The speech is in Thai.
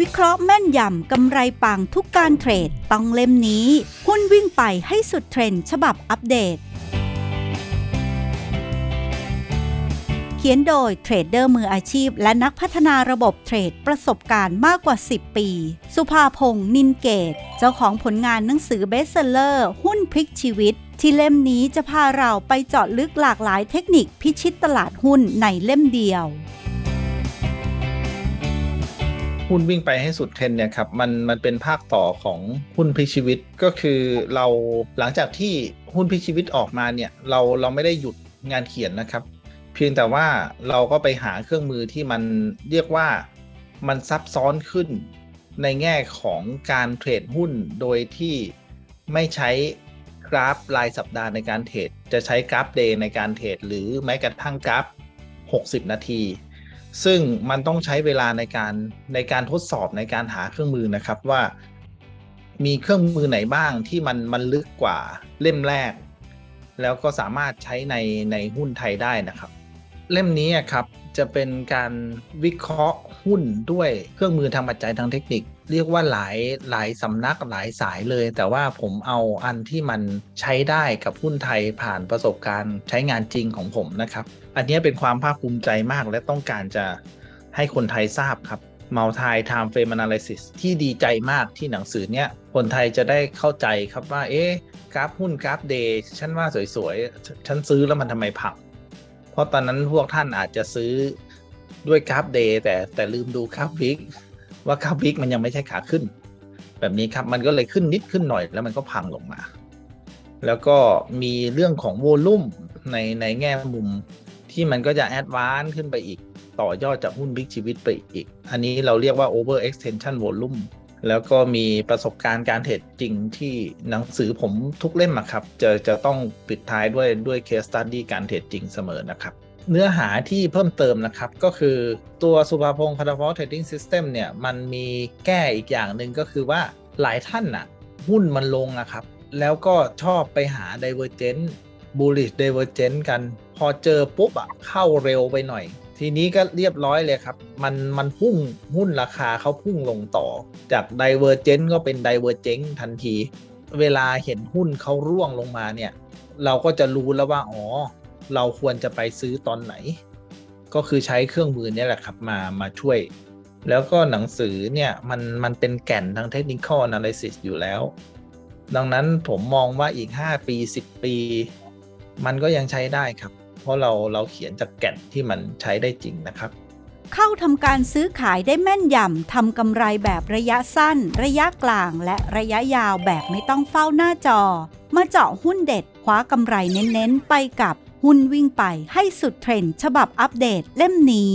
วิเคราะห์แม่นยำกำไรปังทุกการเทรดต้องเล่มนี้หุ้นวิ่งไปให้สุดเทรนด์ฉบับอัปเดต เขียนโดยเทรดเดอร์มืออาชีพ และนักพัฒนาระบบเทรดประสบการณ์มากกว่า 10 ปี สุภาพงศ์นินเกต เจ้าของผลงานหนังสือเบสเซลเลอร์ หุ้นพลิกชีวิตที่เล่มนี้จะพาเราไปเจาะลึกหลากหลายเทคนิคพิชิตตลาดหุ้นในเล่มเดียว หุ้นวิ่งไปให้สุดเทรนเนี่ยครับมันมันเป็นภาคต่อของหุ้นพลิกชีวิตก็คือเราหลังจากที่หุ้นพลิกชีวิตออกมาเนี่ยเราเราไม่ได้หยุดงานเขียนนะครับ เพียงแต่ว่าเราก็ไปหาเครื่องมือที่มันเรียกว่ามันซับซ้อนขึ้นในแง่ของการเทรดหุ้นโดยที่ไม่ใช้กราฟรายสัปดาห์ในการเทรดจะใช้กราฟเดย์ในการเทรดหรือแม้กระทั่งกราฟ 60 นาที ซึ่งมันต้องใช้เวลาในการในการทดสอบในการหาเครื่องมือนะครับว่า มีเครื่องมือไหนบ้างที่มันมันลึกกว่าเล่มแรก แล้วก็สามารถใช้ในในหุ้นไทยได้นะครับ เล่มนี้ครับ จะเป็นการวิเคราะห์หุ้นด้วยเครื่องมือทางปัจจัยทางเทคนิค เรียกว่าหลายหลายสำนักหลายสายเลย แต่ว่าผมเอาอันที่มันใช้ได้กับหุ้นไทยผ่านประสบการณ์ใช้งานจริงของผมนะครับ อันนี้เป็นความภาคภูมิใจมากและต้องการจะให้คนไทยทราบครับ Multi Time Frame Analysis ที่ดีใจมากที่หนังสือเนี้ยคนไทยจะได้เข้าใจครับว่า เอ๊ะกราฟหุ้นกราฟเดย์ฉันว่าสวยๆฉฉันซื้อแล้วมันทำไมผัก เพราะตอนนั้นพวกท่านอาจจะซื้อด้วยกราฟเดย์แต่แต่ลืมดูกราฟวิกว่ากราฟวิกมันยังไม่ใช่ขาขึ้น แบบนี้ครับมันก็เลยขึ้นนิดขึ้นหน่อยแล้วมันก็พังลงมา แล้วก็มีเรื่องของโวลุ่มในในแง่มุมที่มันก็จะแอดวานซ์ขึ้นไปอีก ต่อยอดจากหุ้นบิ๊กชีวิตไปอีก อันนี้เราเรียกว่า over extension volume แล้วก็มีประสบการณ์การเทรดจริงที่หนังสือผมทุกเล่มอะครับ จะจะต้องปิดท้ายด้วยด้วย case study การเทรดจริงเสมอนะครับเนื้อหาที่เพิ่มเติมนะครับ ก็คือตัวสุภาพงศ์คาร์ฟอร์เทรดดิ้งซิสเต็มเนี่ย มันมีแก้อีกอย่างหนึ่งก็คือว่าหลายท่านอะหุ้นมันลงอะครับ แล้วก็ชอบไปหา divergent bullish divergent กัน พอเจอปุ๊บอะเข้าเร็วไปหน่อย ทีนี้ก็เรียบร้อยเลยครับ มันมันพุ่งหุ้นราคาเขาพุ่งลงต่อ จาก divergent ก็เป็น divergent ทันที เวลาเห็นหุ้นเขาร่วงลงมาเนี่ย เราก็จะรู้แล้วว่า อ๋อ เราควรจะไปซื้อตอนไหน ก็คือใช้เครื่องมือนี่แหละครับมามาช่วย แล้วก็หนังสือเนี่ยมันมันเป็นแก่นทาง technical analysis อยู่แล้ว ดังนั้นผมมองว่าอีก 5 ปี 10 ปี มันก็ยังใช้ได้ครับ เพราะเราเราเขียนจากแก่นที่มันใช้ได้จริงนะครับ เข้าทำการซื้อขายได้แม่นยำทำกำไรแบบระยะสั้น ระยะกลาง และระยะยาวแบบไม่ต้องเฝ้าหน้าจอ มาเจาะหุ้นเด็ดคว้ากำไรเน้นๆ ไปกับหุ้นวิ่งไปให้สุดเทรนด์ฉบับอัปเดตเล่มนี้